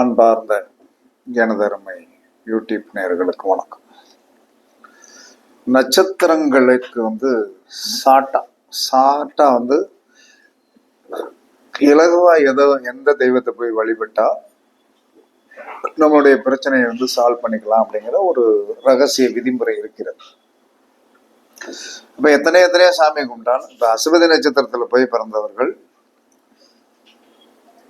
அன்பார்ந்த எனதருமை யூடியூப் நேயர்களுக்கு வணக்கம். நட்சத்திரங்களுக்கு வந்து சாட்டா சாட்டா வந்து இலகுவா எதோ எந்த தெய்வத்தை போய் வழிபட்டா நம்மளுடைய பிரச்சனையை வந்து சால்வ் பண்ணிக்கலாம் அப்படிங்கிற ஒரு ரகசிய விதிமுறை இருக்கிறது. இப்ப எத்தனை எத்தனையோ சாமி கும்பிட்டாலும் இப்ப அசுபதி நட்சத்திரத்துல போய் பிறந்தவர்கள்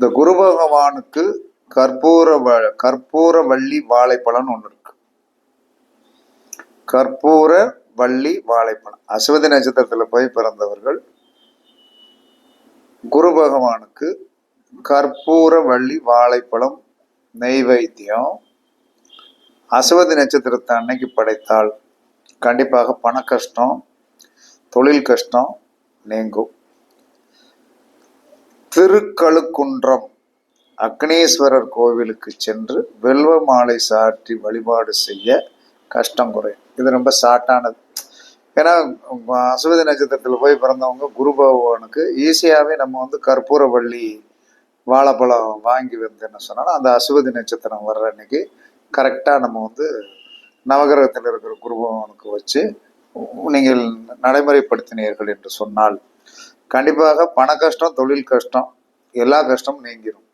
இந்த குரு பகவானுக்கு கற்பூர வ- கற்பூர வள்ளி வாழைப்பழம்னு ஒன்று இருக்கு. கற்பூர வள்ளி வாழைப்பழம். அசுவதி நட்சத்திரத்தில் போய் பிறந்தவர்கள் குரு பகவானுக்கு கற்பூர வள்ளி வாழைப்பழம் நெய்வேத்தியம். அசுவதி நட்சத்திரத்தை அன்னைக்கு படைத்தால் கண்டிப்பாக பண கஷ்டம் தொழில் கஷ்டம் நீங்கும். திருக்கழுக்குன்றம். அக்னீஸ்வரர் கோவிலுக்கு சென்று வெல்வ மாலை சாற்றி வழிபாடு செய்ய கஷ்டம் குறையும் இது ரொம்ப ஷார்ட்டானது. ஏன்னா அசுவதி நட்சத்திரத்தில் போய் பிறந்தவங்க குரு பகவானுக்கு ஈஸியாகவே நம்ம வந்து கற்பூரவள்ளி வாழைப்பழம் வாங்கி வந்து என்ன சொன்னாலும் அந்த அசுவதி நட்சத்திரம் வர்ற அன்னைக்கு கரெக்டாக நம்ம வந்து நவகிரகத்தில் இருக்கிற குரு பகவானுக்கு வச்சு நீங்கள் நடைமுறைப்படுத்தினீர்கள் என்று சொன்னால் கண்டிப்பாக பண கஷ்டம் தொழில் கஷ்டம் எல்லா கஷ்டமும் நீங்கிரும்.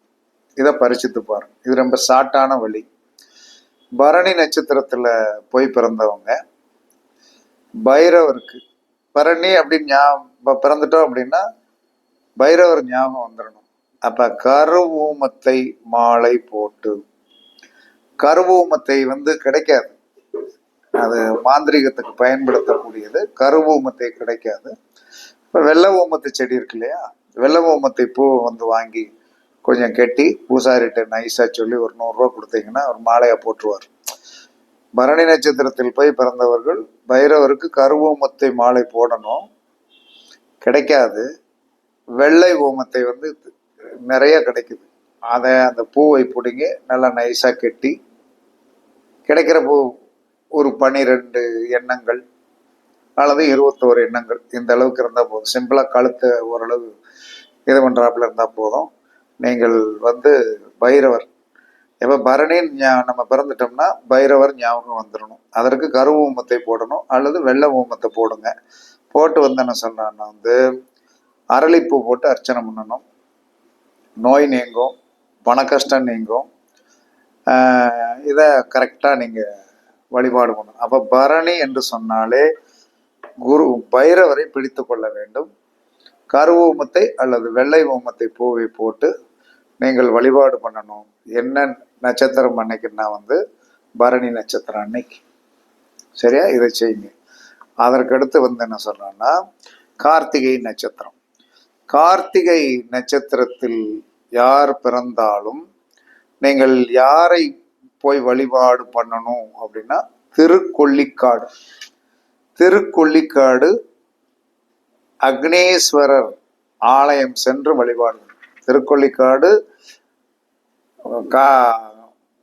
இதை பரிசித்து பாருங்க இது ரொம்ப ஷார்ட்டான வழி. பரணி நட்சத்திரத்துல போய் பிறந்தவங்க. பைரவருக்கு பரணி அப்படின்னு ஞாபகம் பிறந்துட்டோம் அப்படின்னா பைரவர் ஞாபகம் வந்துடணும் அப்ப கருவூமத்தை மாலை போட்டு. கருவூமத்தை வந்து கிடைக்காது. அது மாந்திரிகத்துக்கு பயன்படுத்தக்கூடியது. கருவூமத்தை கிடைக்காது. இப்போ வெள்ள ஊமத்தை செடி இருக்கு இல்லையா? வெள்ள ஓமத்தை பூ வந்து வாங்கி கொஞ்சம் கெட்டி பூசாரிட்ட நைஸாக சொல்லி ஒரு நூறுரூவா கொடுத்தீங்கன்னா ஒரு மாலையாக போட்டுருவார். பரணி நட்சத்திரத்தில் போய் பிறந்தவர்கள் பைரவருக்கு கருவூமத்தை மாலை போடணும். கிடைக்காது. வெள்ளை ஓமத்தை வந்து நிறைய கிடைக்குது. அதை அந்த பூவை பிடுங்கி நல்லா நைஸாக கெட்டி கிடைக்கிற பூ ஒரு பனிரெண்டு எண்ணங்கள் அல்லது இருபத்தோரு எண்ணங்கள் இந்த அளவுக்கு இருந்தால் போதும். சிம்பிளாக கழுத்தை ஓரளவு இது பண்ணுறாப்புல இருந்தால் போதும். நீங்கள் வந்து பைரவர். எப்போ பரணின்னு ஞா- நம்ம பிறந்துட்டோம்னா பைரவர் ஞாபகம் வந்துடணும் அதற்கு கரு ஊமத்தை போடணும் அல்லது வெள்ளை ஊமத்தை போடுங்க. போட்டு வந்து என்ன சொன்னான்னா வந்து அரளிப்பூ போட்டு அர்ச்சனை பண்ணணும். நோய் நீங்கும் பண கஷ்டம் நீங்கும். இதை கரெக்டாக நீங்கள் வழிபாடு பண்ணணும். அப்போ பரணி என்று சொன்னாலே குரு பைரவரை பிடித்து கொள்ள வேண்டும். கருவூமத்தை அல்லது வெள்ளை ஓமத்தை பூவை போட்டு நீங்கள் வழிபாடு பண்ணணும். என்ன நட்சத்திரம் அன்னைக்குன்னா வந்து பரணி நட்சத்திரம் அன்னைக்கு. சரியா? இதை செய்யுங்க. அதற்கடுத்து வந்து என்ன சொல்றேன்னா கார்த்திகை நட்சத்திரம். கார்த்திகை நட்சத்திரத்தில் யார் பிறந்தாலும் நீங்கள் யாரை போய் வழிபாடு பண்ணணும் அப்படின்னா திருக்கொல்லிக்காடு. திருக்கொல்லிக்காடு அக்னேஸ்வரர் ஆலயம் சென்று வழிபாடு திருக்கொள்ளிக்காடு கா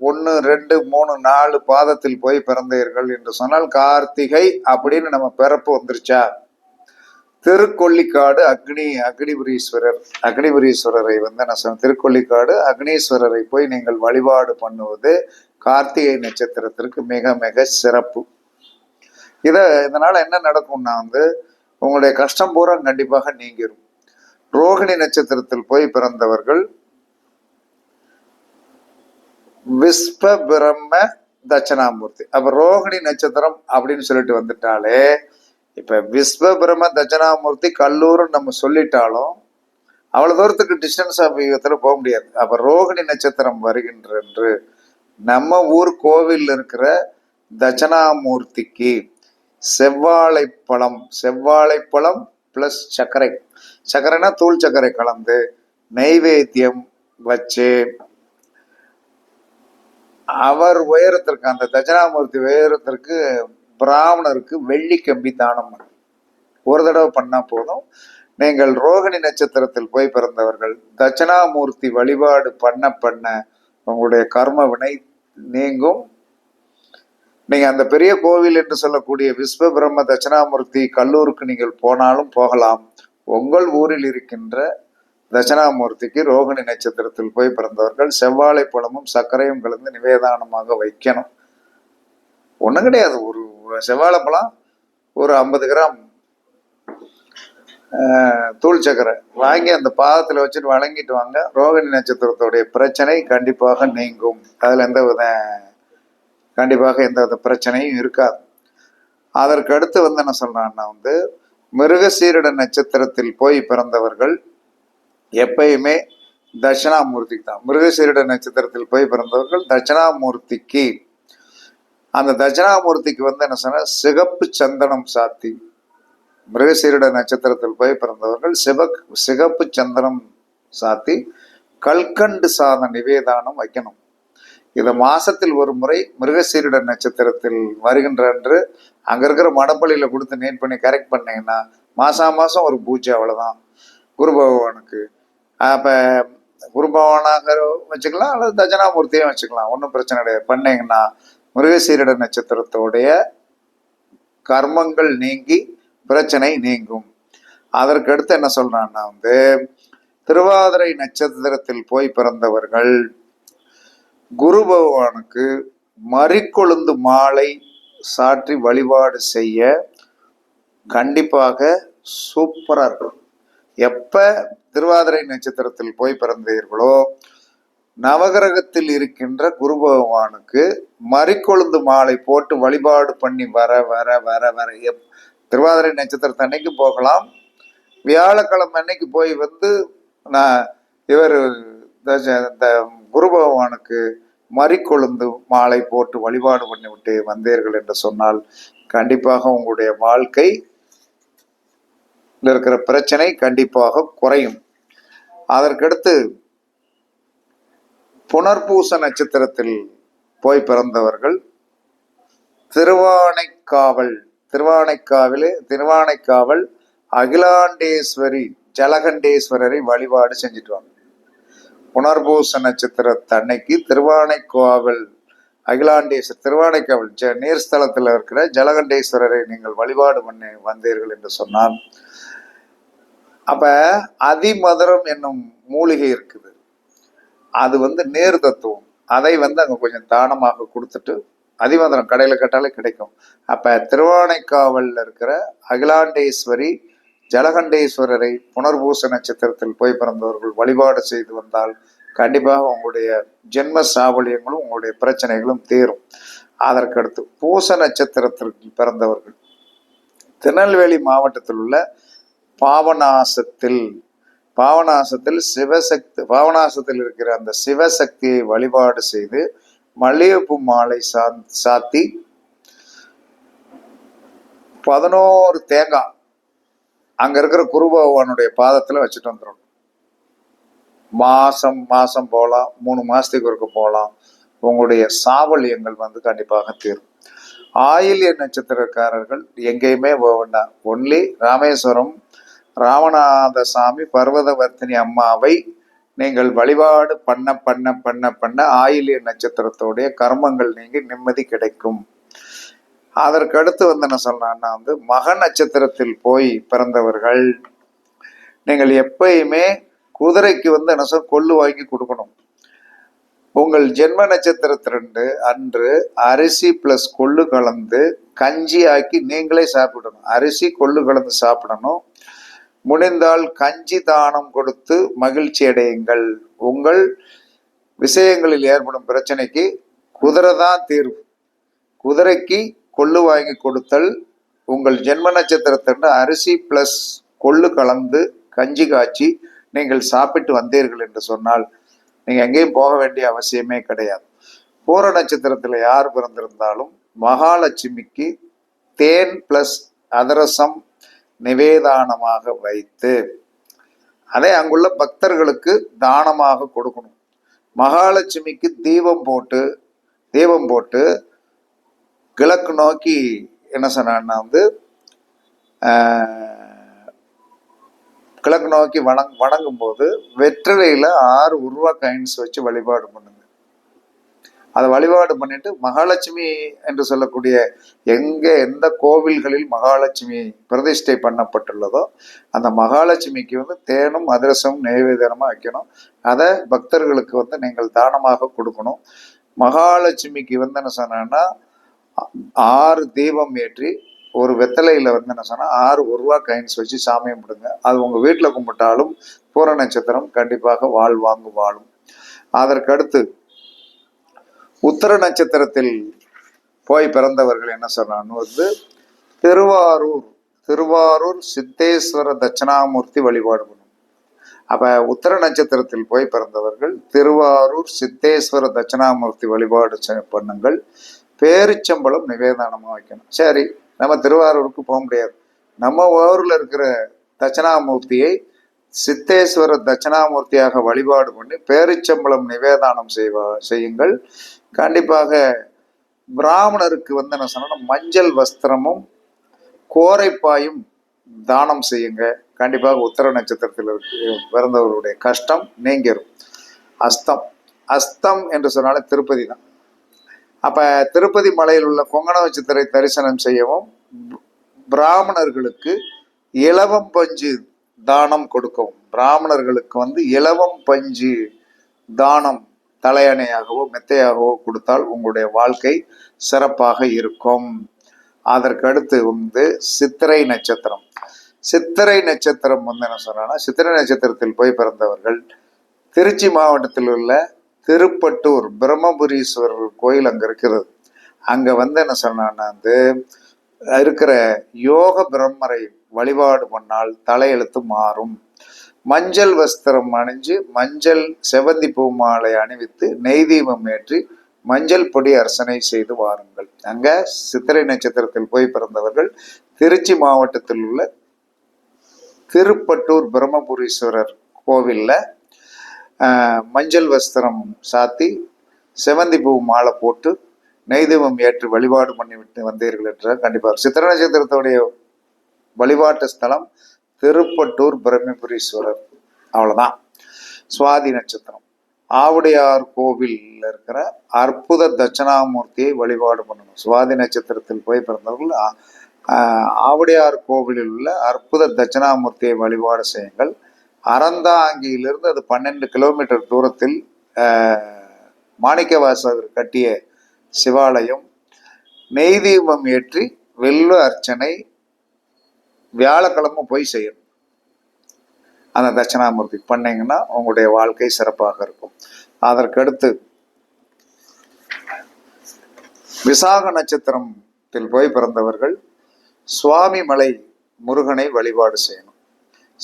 ஒன்று ரெண்டு மூணு நாலு பாதத்தில் போய் பிறந்தீர்கள் என்று சொன்னால் கார்த்திகை அப்படின்னு நம்ம பிறப்பு வந்துருச்சா? திருக்கொள்ளிக்காடு அக்னி அக்னிபுரீஸ்வரர் அக்னிபுரீஸ்வரரை வந்து என்ன சொன்ன திருக்கொள்ளிக்காடு அக்னீஸ்வரரை போய் நீங்கள் வழிபாடு பண்ணுவது கார்த்திகை நட்சத்திரத்திற்கு மிக மிக சிறப்பு. இதை இதனால் என்ன நடக்கும்னா வந்து உங்களுடைய கஷ்டம் பூரா கண்டிப்பாக நீங்கிரும். ரோகிணி நட்சத்திரத்தில் போய் பிறந்தவர்கள் விஸ்வ பிரம்ம தட்சணாமூர்த்தி. அப்ப ரோகிணி நட்சத்திரம் அப்படின்னு சொல்லிட்டு வந்துட்டாலே இப்ப விஸ்வ பிரம்ம தட்சணாமூர்த்தி கல்லூர் நம்ம சொல்லிட்டாலும் அவ்வளவு தூரத்துக்கு டிஸ்டன்ஸ் ஆஃப் யுகத்துல போக முடியாது. அப்ப ரோகிணி நட்சத்திரம் வருகின்ற என்று நம்ம ஊர் கோவில் இருக்கிற தட்சணாமூர்த்திக்கு செவ்வாழைப்பழம் செவ்வாழைப்பழம் ப்ளஸ் சர்க்கரை. சர்க்கரைனா தூள் சர்க்கரை கலந்து நெய்வேத்தியம் வச்சு அவர் உயரத்திற்கு அந்த தட்சிணாமூர்த்தி உயரத்திற்கு பிராமணருக்கு வெள்ளி கம்பி தானம் ஒரு தடவை பண்ணா போதும். நீங்கள் ரோகிணி நட்சத்திரத்தில் போய் பிறந்தவர்கள் தட்சிணாமூர்த்தி வழிபாடு பண்ண பண்ண உங்களுடைய கர்ம வினை நீங்கும். நீங்க அந்த பெரிய கோவில் என்று சொல்லக்கூடிய விஸ்வ பிரம்ம தட்சிணாமூர்த்தி கல்லூருக்கு நீங்கள் போனாலும் போகலாம். உங்கள் ஊரில் இருக்கின்ற தட்சிணாமூர்த்திக்கு ரோகிணி நட்சத்திரத்தில் போய் பிறந்தவர்கள் செவ்வாழை பழமும் சர்க்கரையும் கலந்து நிவேதானமாக வைக்கணும். ஒன்றும் கிடையாது. ஒரு செவ்வாழைப்பழம் ஒரு ஐம்பது கிராம் ஆஹ், தூள் சக்கரை வாங்கி அந்த பாதத்தில் வச்சுட்டு வழங்கிட்டு வாங்க. ரோகிணி நட்சத்திரத்துடைய பிரச்சனை கண்டிப்பாக நீங்கும். அதில் எந்த வித கண்டிப்பாக எந்த வித பிரச்சனையும் இருக்காது. அதற்கு அடுத்து வந்து என்ன சொல்கிறான்னா வந்து மிருகசீரிட நட்சத்திரத்தில் போய் பிறந்தவர்கள் எப்பயுமே தட்சிணாமூர்த்திக்கு தான். மிருகசீரிட நட்சத்திரத்தில் போய் பிறந்தவர்கள் தட்சிணாமூர்த்திக்கு. அந்த தட்சிணாமூர்த்திக்கு வந்து என்ன சொன்னால் சிகப்பு சந்தனம் சாத்தி. மிருகசீரிட நட்சத்திரத்தில் போய் பிறந்தவர்கள் சிவக் சிகப்பு சந்தனம் சாத்தி கல்கண்டு சாத நிவேதானம் வைக்கணும். இதை மாசத்தில் ஒரு முறை மிருகசீரிட நட்சத்திரத்தில் வருகின்ற அன்று அங்க இருக்கிற மடப்பள்ளியில கொடுத்து நேட் பண்ணி கரெக்ட் பண்ணீங்கன்னா மாசா மாசம் ஒரு பூஜை அவ்வளவுதான். குரு பகவானுக்கு. அப்ப குரு பகவானாக வச்சுக்கலாம் அல்லது தஜனாமூர்த்தியும் வச்சுக்கலாம். ஒன்றும் பிரச்சனை கிடையாது. பண்ணீங்கன்னா மிருகசீரிட நட்சத்திரத்தோடைய கர்மங்கள் நீங்கி பிரச்சனை நீங்கும். அதற்கு அடுத்து என்ன சொல்றான்னா வந்து திருவாதிரை நட்சத்திரத்தில் போய் பிறந்தவர்கள் குரு பகவானுக்கு மறிக்கொழுந்து மாலை சாற்றி வழிபாடு செய்ய கண்டிப்பாக சூப்பராக இருக்கும். எப்போ திருவாதிரை நட்சத்திரத்தில் போய் பிறந்தீர்களோ நவகிரகத்தில் இருக்கின்ற குரு பகவானுக்கு மறிக்கொழுந்து மாலை போட்டு வழிபாடு பண்ணி வர வர வர வர எப் திருவாதிரை நட்சத்திரத்தை அன்னைக்கு போகலாம். வியாழக்கிழமை அன்னைக்கு போய் வந்து நான் இவர் இந்த குரு பகவானுக்கு மறிக்கொழுந்து மாலை போட்டு வழிபாடு பண்ணிவிட்டு வந்தீர்கள் என்று சொன்னால் கண்டிப்பாக உங்களுடைய வாழ்க்கை இருக்கிற பிரச்சனை கண்டிப்பாக குறையும். அதற்கடுத்து புனர்பூச நட்சத்திரத்தில் போய் பிறந்தவர்கள் திருவானைக்காவல் திருவானைக்காவிலே திருவானைக்காவல் அகிலாண்டேஸ்வரி ஜலகண்டேஸ்வரரை வழிபாடு செஞ்சுட்டு வாங்க. புனர்பூச நட்சத்திரத்தன்னைக்கு திருவானைக்காவல் அகிலாண்டேஸ்வர் திருவானைக்காவல் ஜ நீர்ஸ்தலத்தில் இருக்கிற ஜலகண்டேஸ்வரரை நீங்கள் வழிபாடு பண்ணி வந்தீர்கள் என்று சொன்னான். அப்ப அதிமதுரம் என்னும் மூலிகை இருக்குது. அது வந்து நேர் தத்துவம். அதை வந்து அங்க கொஞ்சம் தானமாக கொடுத்துட்டு அதிமதுரம் கடையில் கேட்டாலே கிடைக்கும். அப்ப திருவானைக்காவல்ல இருக்கிற அகிலாண்டேஸ்வரி ஜலகண்டேஸ்வரரை புனர்பூச நட்சத்திரத்தில் போய் பிறந்தவர்கள் வழிபாடு செய்து வந்தால் கண்டிப்பாக உங்களுடைய ஜென்ம சாவலியங்களும் உங்களுடைய பிரச்சனைகளும் தீரும். அதற்கடுத்து பூச நட்சத்திரத்திற்கு பிறந்தவர்கள். திருநெல்வேலி மாவட்டத்தில் உள்ள பாவநாசத்தில் பாவநாசத்தில் சிவசக்தி பாவநாசத்தில் இருக்கிற அந்த சிவசக்தியை வழிபாடு செய்து மல்லிகைப்பூ மாலை சா சாத்தி பதினோரு தேங்காய் அங்க இருக்கிற குரு பகவானுடைய பாதத்துல வச்சுட்டு வந்துடும் மாசம் மாசம் போகலாம் மூணு மாசத்துக்கு ஒருக்க போகலாம் உங்களுடைய சாவல்யங்கள் வந்து கண்டிப்பாக தீரும். ஆயில்ய நட்சத்திரக்காரர்கள் எங்கேயுமே போக வேண்டாம். ஒன்லி ராமேஸ்வரம் ராமநாத சாமி பர்வதவர்த்தினி அம்மாவை நீங்கள் வழிபாடு பண்ண பண்ண பண்ண பண்ண ஆயிலிய நட்சத்திரத்தோடைய கர்மங்கள் நீங்கி நிம்மதி கிடைக்கும். அதற்கு அடுத்து வந்து என்ன சொன்னான்னா வந்து மக நட்சத்திரத்தில் போய் பிறந்தவர்கள் நீங்கள் எப்பயுமே குதிரைக்கு வந்து என்ன சொல் கொள்ளு வாங்கி கொடுக்கணும். உங்கள் ஜென்ம நட்சத்திரத்திரண்டு அன்று அரிசி பிளஸ் கொள்ளு கலந்து கஞ்சி ஆக்கி நீங்களே சாப்பிடணும். அரிசி கொள்ளு கலந்து சாப்பிடணும். முடிந்தால் கஞ்சி தானம் கொடுத்து மகிழ்ச்சி அடையுங்கள். உங்கள் விஷயங்களில் ஏற்படும் பிரச்சனைக்கு குதிரை தான் தீர்வு. குதிரைக்கு கொள்ளு வாங்கி கொடுத்தல் உங்கள் ஜென்ம நட்சத்திரத்தன்று அரிசி பிளஸ் கொள்ளு கலந்து கஞ்சி காய்ச்சி நீங்கள் சாப்பிட்டு வந்தீர்கள் என்று சொன்னால் நீங்கள் எங்கேயும் போக வேண்டிய அவசியமே கிடையாது. பூர நட்சத்திரத்தில் யார் பிறந்திருந்தாலும் மகாலட்சுமிக்கு தேன் பிளஸ் அதிரசம் நிவேதானமாக வைத்து அதை அங்குள்ள பக்தர்களுக்கு தானமாக கொடுக்கணும். மகாலட்சுமிக்கு தீபம் போட்டு தீபம் போட்டு கிழக்கு நோக்கி என்ன சொன்னான்னா வந்து கிழக்கு நோக்கி வணங் வணங்கும் போது வெற்றிலையில ஆறு உருவா கைன்ஸ் வச்சு வழிபாடு பண்ணுங்க. அதை வழிபாடு பண்ணிட்டு மகாலட்சுமி என்று சொல்லக்கூடிய எங்க எந்த கோவில்களில் மகாலட்சுமி பிரதிஷ்டை பண்ணப்பட்டுள்ளதோ அந்த மகாலட்சுமிக்கு வந்து தேனும் அதிரசமும் நெய்வேதனமாக வைக்கணும். அதை பக்தர்களுக்கு வந்து நீங்கள் தானமாக கொடுக்கணும். மகாலட்சுமிக்கு வந்து என்ன சொன்னேன்னா ஆறு தீபம் ஏற்றி ஒரு வெத்தலையில வந்து என்ன சொன்னா ஆறு ஒரு ரூபா கைன்ஸ் வச்சு சாமி கும்பிடுங்க. அது உங்க வீட்டுல கும்பிட்டாலும் பூர நட்சத்திரம் கண்டிப்பாக வாழ்வாங்கு வாழும் அதற்கடுத்து உத்தர நட்சத்திரத்தில் போய் பிறந்தவர்கள் என்ன சொன்னான்னு வந்து திருவாரூர் திருவாரூர் சித்தேஸ்வர தட்சிணாமூர்த்தி வழிபாடு பண்ணும். அப்ப உத்தர நட்சத்திரத்தில் போய் பிறந்தவர்கள் திருவாரூர் சித்தேஸ்வர தட்சிணாமூர்த்தி வழிபாடு செ- பண்ணுங்கள். பேரிச்சம்பளம் நிவேதானமாக வைக்கணும். சரி நம்ம திருவாரூருக்கு போக முடியாது. நம்ம ஊரில் இருக்கிற தட்சிணாமூர்த்தியை சித்தேஸ்வர தட்சிணாமூர்த்தியாக வழிபாடு பண்ணி பேரிச்சம்பளம் நிவேதானம் செய்வா செய்யுங்கள். கண்டிப்பாக பிராமணருக்கு வந்து என்ன சொன்னால் மஞ்சள் வஸ்திரமும் கோரைப்பாயும் தானம் செய்யுங்க. கண்டிப்பாக உத்தர நட்சத்திரத்தில் பிறந்தவர்களுடைய கஷ்டம் நீங்கிரும். அஸ்தம். அஸ்தம் என்று சொன்னாலே திருப்பதி தான். அப்போ திருப்பதி மலையில் உள்ள கொங்கண நட்சத்திரை தரிசனம் செய்யவும் பிராமணர்களுக்கு இலவம் பஞ்சு தானம் கொடுக்கவும். பிராமணர்களுக்கு வந்து இலவம் பஞ்சு தானம் தலையணையாகவோ மெத்தையாகவோ கொடுத்தால் உங்களுடைய வாழ்க்கை சிறப்பாக இருக்கும். அதற்கு அடுத்து வந்து சித்திரை நட்சத்திரம். சித்திரை நட்சத்திரம் வந்து என்ன சொன்னா சித்திரை நட்சத்திரத்தில் போய் பிறந்தவர்கள் திருச்சி மாவட்டத்தில் உள்ள திருப்பட்டூர் பிரம்மபுரீஸ்வரர் கோயில் அங்க இருக்கிறது. அங்க வந்து என்ன சொன்னான்னா வந்து இருக்கிற யோக பிரம்மரை வழிபாடு பண்ணால் தலையெழுத்து மாறும். மஞ்சள் வஸ்திரம் அணிஞ்சு மஞ்சள் செவந்தி பூ மாலை அணிவித்து நெய் தீபம் ஏற்றி மஞ்சள் பொடி அர்ச்சனை செய்து வாருங்கள். அங்க சித்திரை நட்சத்திரத்தில் போய் பிறந்தவர்கள் திருச்சி மாவட்டத்தில் உள்ள திருப்பட்டூர் பிரம்மபுரீஸ்வரர் கோவில்ல மஞ்சள் வஸ்திரம் சாத்தி செவந்தி பூ மாலை போட்டு நெய்தீபம் ஏற்று வழிபாடு பண்ணிவிட்டு வந்தீர்கள் என்றால் கண்டிப்பாக. சித்திர நட்சத்திரத்துடைய வழிபாட்டு ஸ்தலம் திருப்பட்டூர் பிரம்மபுரீஸ்வரர். அவ்வளோதான் சுவாதி நட்சத்திரம். ஆவுடையார் கோவிலில் இருக்கிற அற்புத தட்சிணாமூர்த்தியை வழிபாடு பண்ணணும். சுவாதி நட்சத்திரத்தில் போய் பிறந்தவர்கள் ஆவுடையார் கோவிலில் உள்ள அற்புத தட்சிணாமூர்த்தியை வழிபாடு செய்யுங்கள். அறந்தாங்கியிலிருந்து அது பன்னெண்டு கிலோமீட்டர் தூரத்தில் மாணிக்கவாசகர் கட்டிய சிவாலயம். நெய் தீபம் ஏற்றி வெள்ள அர்ச்சனை வியாழக்கிழமை போய் செய்யணும். அந்த தட்சிணாமூர்த்தி பண்ணீங்கன்னா உங்களுடைய வாழ்க்கை சிறப்பாக இருக்கும். அதற்கடுத்து விசாக நட்சத்திரத்தில் போய் பிறந்தவர்கள் சுவாமி மலை முருகனை வழிபாடு செய்யணும்.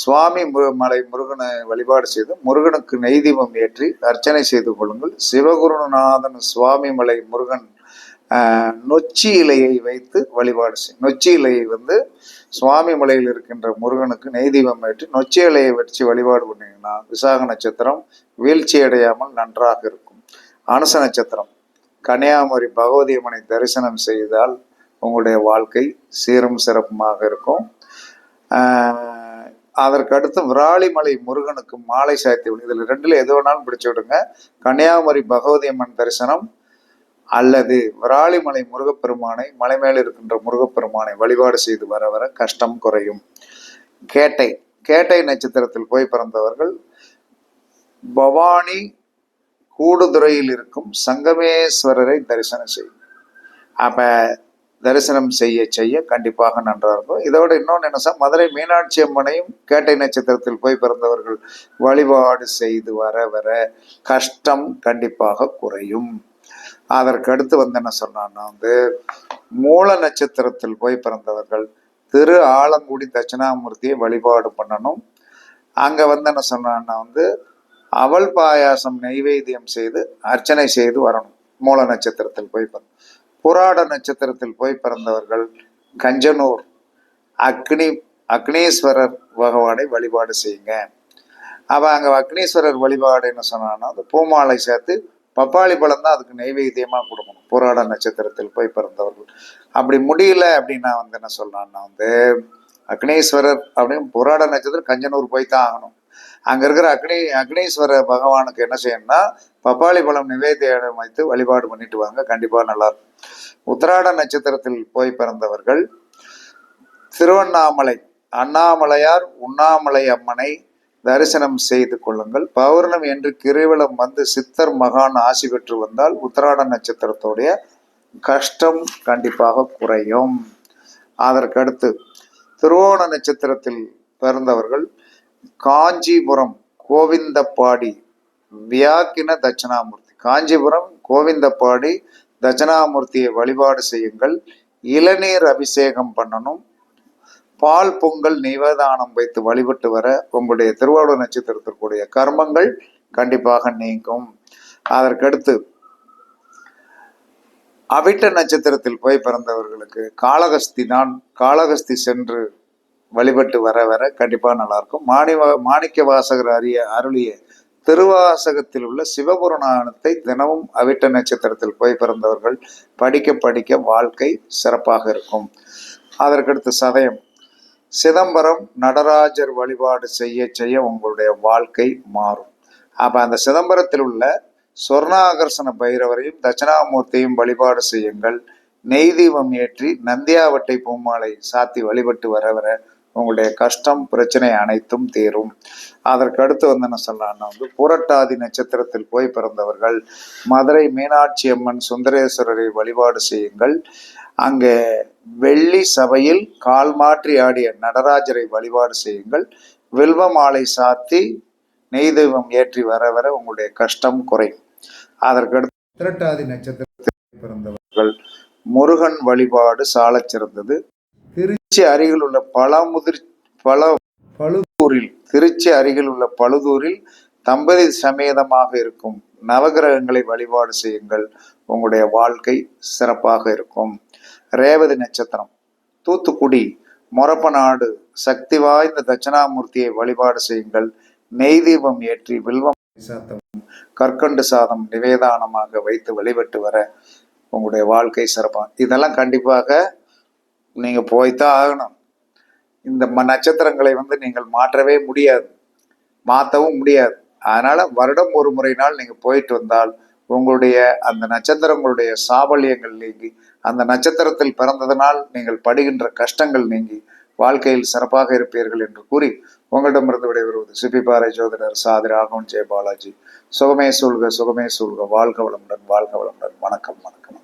சுவாமி மலை முருகனை வழிபாடு செய்து முருகனுக்கு நெய் தீபம் ஏற்றி அர்ச்சனை செய்து கொள்ளுங்கள். சிவகுருநாதன் சுவாமி மலை முருகன் நொச்சி இலையை வைத்து வழிபாடு செய்யும் நொச்சி இலையை வந்து சுவாமி மலையில் இருக்கின்ற முருகனுக்கு நெய் தீபம் ஏற்றி நொச்சி இலையை வச்சு வழிபாடு பண்ணீங்கன்னா விசாக நட்சத்திரம் வீழ்ச்சி அடையாமல் நன்றாக இருக்கும். அனுச நட்சத்திரம் கன்னியாகுமரி பகவதி அம்மனை தரிசனம் செய்தால் உங்களுடைய வாழ்க்கை சீரும் சிறப்புமாக இருக்கும். அதற்கு அடுத்து விராலிமலை முருகனுக்கு மாலை சாய்த்தி விடு. இதில் ரெண்டுல எது வேணாலும் பிடிச்சு விடுங்க. கன்னியாகுமரி பகவதி அம்மன் தரிசனம் அல்லது விராலிமலை முருகப்பெருமானை மலை மேல் இருக்கின்ற முருகப்பெருமானை வழிபாடு செய்து வர வர கஷ்டம் குறையும். கேட்டை கேட்டை நட்சத்திரத்தில் போய் பிறந்தவர்கள் பவானி கூடுதுறையில் இருக்கும் சங்கமேஸ்வரரை தரிசனம் செய்யும் அப்போ தரிசனம் செய்ய செய்ய கண்டிப்பாக நன்றாக இருக்கும் இதோட இன்னொன்று என்ன மதுரை மீனாட்சி அம்மனையும் கேட்டை நட்சத்திரத்தில் போய் பிறந்தவர்கள் வழிபாடு செய்து வர வர கஷ்டம் கண்டிப்பாக குறையும். அதற்கு அடுத்து வந்து என்ன சொன்னான்னா வந்து மூல நட்சத்திரத்தில் போய் பிறந்தவர்கள் திரு ஆலங்குடி தட்சிணாமூர்த்தியை வழிபாடு பண்ணணும். அங்க வந்து என்ன சொன்னான்னா வந்து அவல் பாயாசம் நெய்வேத்தியம் செய்து அர்ச்சனை செய்து வரணும். மூல நட்சத்திரத்தில் போய் பிறந்த. புராட நட்சத்திரத்தில் போய் பிறந்தவர்கள் கஞ்சனூர் அக்னி அக்னீஸ்வரர் பகவானை வழிபாடு செய்யுங்க. அப்போ அங்கே அக்னீஸ்வரர் வழிபாடு என்ன சொன்னான்னா அந்த பூமாலை சேர்த்து பப்பாளி பழம் தான் அதுக்கு நெய்வேத்தியமா கொடுக்கணும். புராட நட்சத்திரத்தில் போய் பிறந்தவர்கள். அப்படி முடியல அப்படின்னா வந்து என்ன சொல்லலாம்னா வந்து அக்னேஸ்வரர் அப்படின்னு புராட நட்சத்திரம் கஞ்சனூர் போய் தான் ஆகணும். அங்க இருக்கிற அக்னி அக்னீஸ்வர பகவானுக்கு என்ன செய்யணும்னா பப்பாளி பழம் நிவேதியம் வைத்து வழிபாடு பண்ணிட்டு வாங்க. கண்டிப்பா நல்லா உத்திராட நட்சத்திரத்தில் போய் பிறந்தவர்கள் திருவண்ணாமலை அண்ணாமலையார் உண்ணாமலை அம்மனை தரிசனம் செய்து கொள்ளுங்கள். பௌர்ணமி என்று கிரிவலம் வந்து சித்தர் மகான் ஆசி பெற்று வந்தால் உத்திராட நட்சத்திரத்துடைய கஷ்டம் கண்டிப்பாக குறையும். அதற்கடுத்து திருவோண நட்சத்திரத்தில் பிறந்தவர்கள் காஞ்சிபுரம் கோவிந்தப்பாடி வியாக்கின தட்சிணாமூர்த்தி. காஞ்சிபுரம் கோவிந்தப்பாடி தட்சிணாமூர்த்தியை வழிபாடு செய்யுங்கள். இளநீர் அபிஷேகம் பண்ணணும். பால் பொங்கல் நிவேதானம் வைத்து வழிபட்டு வர உங்களுடைய திருவாரூர் நட்சத்திரத்திற்குடைய கர்மங்கள் கண்டிப்பாக நீங்கும். அதற்கடுத்து அவிட்ட நட்சத்திரத்தில் போய் பிறந்தவர்களுக்கு காளகஸ்தி நான் காளகஸ்தி சென்று வழிபட்டு வர வர கண்டிப்பாக நல்லாயிருக்கும். மாணிவ மாணிக்க வாசகர் அறிய அருளிய திருவாசகத்தில் உள்ள சிவபுராணத்தை தினமும் அவிட்ட நட்சத்திரத்தில் போய் பிறந்தவர்கள் படிக்க படிக்க வாழ்க்கை சிறப்பாக இருக்கும். அதற்கடுத்து சதயம். சிதம்பரம் நடராஜர் வழிபாடு செய்ய செய்ய உங்களுடைய வாழ்க்கை மாறும். அப்போ அந்த சிதம்பரத்தில் உள்ள சொர்ணாகர்ஷண பைரவரையும் தட்சிணாமூர்த்தியும் வழிபாடு செய்யுங்கள். நெய்தீபம் ஏற்றி நந்தியாவட்டை பூமாலை சாத்தி வழிபட்டு வர வர உங்களுடைய கஷ்டம் பிரச்சனை அனைத்தும் தீரும். அதற்கு அடுத்து வந்து என்ன சொல்லலாம்னா வந்து புரட்டாதி நட்சத்திரத்தில் போய் பிறந்தவர்கள் மதுரை மீனாட்சி அம்மன் சுந்தரேஸ்வரரை வழிபாடு செய்யுங்கள். அங்கே வெள்ளி சபையில் கால் மாற்றி ஆடிய நடராஜரை வழிபாடு செய்யுங்கள். வில்வ மாலை சாத்தி நெய் தெய்வம் ஏற்றி வர வர உங்களுடைய கஷ்டம் குறையும். அதற்கடுத்து திரட்டாதி நட்சத்திரத்தில் பிறந்தவர்கள் முருகன் வழிபாடு சாலச் சிறந்தது திருச்சி அருகில் உள்ள பழமுதிர் பல பழுதூரில் திருச்சி அருகில் உள்ள பழுதூரில் தம்பதி சமேதமாக இருக்கும். நவகிரகங்களை வழிபாடு செய்யுங்கள். உங்களுடைய வாழ்க்கை சிறப்பாக இருக்கும். ரேவதி நட்சத்திரம் தூத்துக்குடி மொரப்பநாடு சக்தி வாய்ந்த தட்சிணாமூர்த்தியை வழிபாடு செய்யுங்கள். நெய் தீபம் ஏற்றி வில்வம் சாத்தம் கற்கண்டு சாதம் நிவேதானமாக வைத்து வழிபட்டு வர உங்களுடைய வாழ்க்கை சிறப்பாக இதெல்லாம் கண்டிப்பாக நீங்க போய்த்தான் ஆகணும். இந்த ம- நட்சத்திரங்களை வந்து நீங்கள் மாற்றவே முடியாது. மாற்றவும் முடியாது. அதனால வருடம் ஒரு முறை நாள் நீங்கள் போயிட்டு வந்தால் உங்களுடைய அந்த நட்சத்திரங்களுடைய சாபல்யங்கள் நீங்கி அந்த நட்சத்திரத்தில் பிறந்ததனால் நீங்கள் படுகின்ற கஷ்டங்கள் நீங்கி வாழ்க்கையில் சிறப்பாக இருப்பீர்கள் என்று கூறி உங்களிடமிருந்து விடைபெறுவது சிப்பிப்பாறை ஜோதிடர் சாதி ராகவன் ஜெய பாலாஜி. சுகமே சூழ்க சுகமே சூழ்க. வாழ்க வளமுடன் வாழ்க வளமுடன். வணக்கம் வணக்கம்.